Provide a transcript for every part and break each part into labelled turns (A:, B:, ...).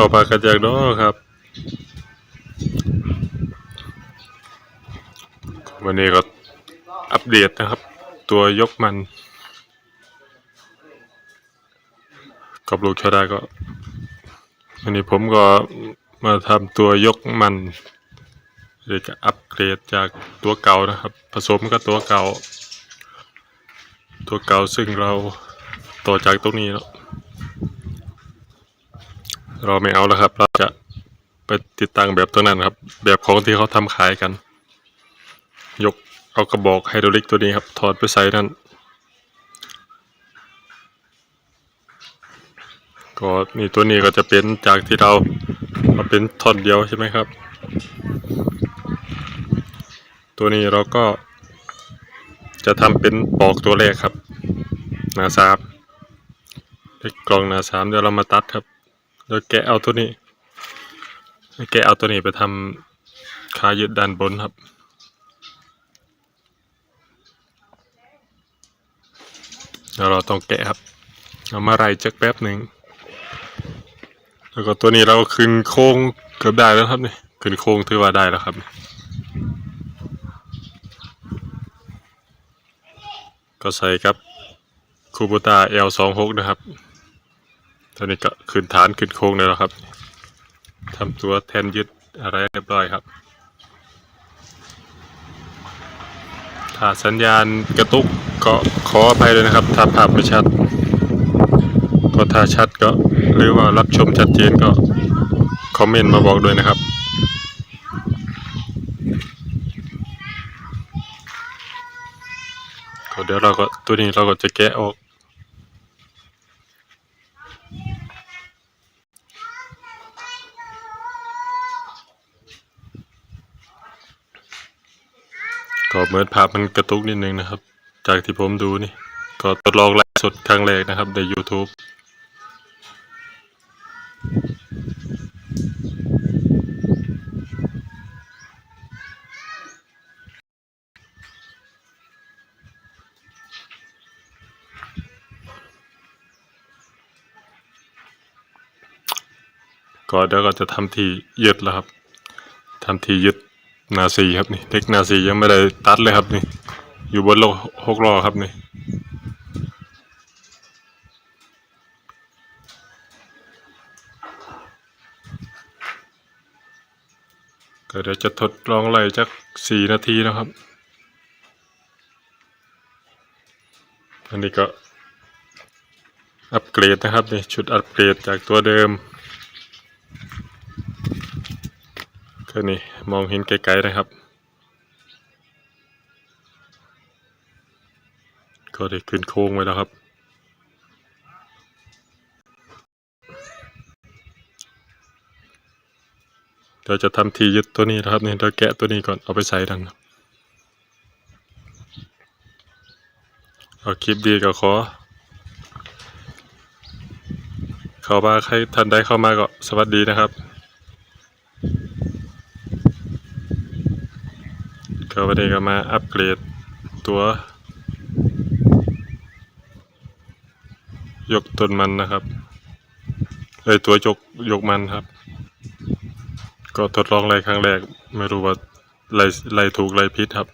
A: เข้าปากกันจากน้อครับ วันนี้ก็อัปเดตนะครับ ตัวยกมัน กับลูกชาดาก็ วันนี้ผมก็มาทำตัวยกมันเดี๋ยวจะอัปเกรดจากตัวเก่านะครับ ผสมกับตัวเก่า ตัวเก่าซึ่งเราต่อจากตรงนี้เนาะ เราไม่เอาแล้วครับ เราจะไปติดตั้งแบบตัวนั้นครับ แบบของที่เขาทำขายกัน ยกเอากระบอกไฮดรอลิกตัวนี้ครับ ถอดไปใส่นั่นก็นี่ตัวนี้ก็จะเป็นจากที่เรามาเป็นท่อนเดียวใช่ไหมครับ ตัวนี้เราก็จะทำเป็นปอกตัวแรกครับหนาสามเล็กกล่องหนาสามเดี๋ยวเรามาตัดครับ เดี๋ยวแกะเอาตัวนี้แกะเอาตัวนี้ไปทำขายึดด้านบนครับแล้วเราต้องแกะครับ เอามาไล่จักแป๊บหนึ่ง แล้วก็ตัวนี้เราขึ้นโค้งเกือบได้แล้วครับนี่ขึ้นโค้งถือว่าได้แล้วครับก็ใส่ครับคูบูต้า L26 นะครับ ตัวนี้ก็ขึ้นฐานขึ้นโค้งได้แล้วครับทำตัวแทนยึดอะไรเรียบร้อยครับ ถ้าสัญญาณกระตุกก็ขออภัยเลยนะครับ ถ้าภาพไม่ชัด ก็ถ้าชัดก็หรือว่ารับชมชัดเจนก็คอมเมนต์มาบอกด้วยนะครับเดี๋ยวเราก็ตัวนี้เราก็จะแกะออก ก็เหมือนภาพมันกระตุกนิดนึงนะครับ จากที่ผมดูนี่ ก็ทดลองไลฟ์สดครั้งแรกนะครับใน YouTube ก็เดี๋ยวก็จะทำที่ยึดแล้วครับทำที่ยึด นาซีครับนี่เล็กนาซียังไม่ได้ตัดเลยครับนี่ อยู่บนโลกหกล้อครับนี่ก็เดี๋ยวจะทดลองไล่จักสี่นาทีนะครับ อันนี้ก็อัปเกรดนะครับนี่ชุดอัปเกรดจากตัวเดิม็นี่มองเห็นไกลๆนะครับ ก็ได้ขึ้นโค้งไว้แล้วครับเดี๋ยวจะทำทียึดตัวนี้นะครับนี่เราแกะตัวนี้ก่อนเอาไปใส่ดันเอาคลิปดีก็ขอเข้ามาใครท่านใดเข้ามาก็สวัสดีนะครับ ก็วันนี้ก็มาอัปเกรดตัว ยกต้นมันนะครับเอ้ยตัวยกยกมันครับ ก็ทดลองไล่ครั้งแรก ไม่รู้ว่าไล่ไล่ถูกไล่ผิดครับ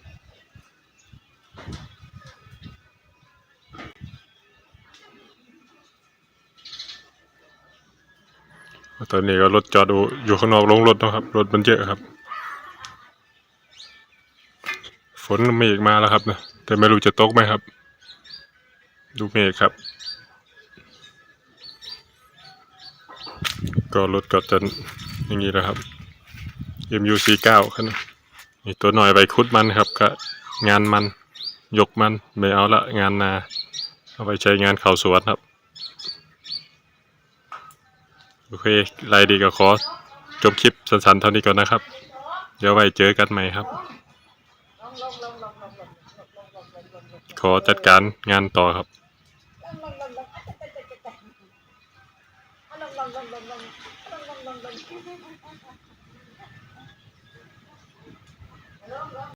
A: ตอนนี้ก็รถจอดอยู่อยู่ข้างนอกลงรถนะครับ รถมันเยอะครับ ฝนเมฆมาแล้วครับนะแต่ไม่รู้จะตกไหมครับ ดูเมฆครับ ก็รถก็จะอย่างนี้นะครับ MU49 ครับนี่ตัวหน่อยใบคุดมันครับ ก็งานมันยกมันไม่เอาละงานนา เอาไปใช้งานเขาสวนครับ โอเครายดีก็ขอจบคลิปสั้นๆเท่านี้ก่อนนะครับ เดี๋ยวไว้เจอกันใหม่ครับ ขอจัดการงานต่อครับ
B: Hello,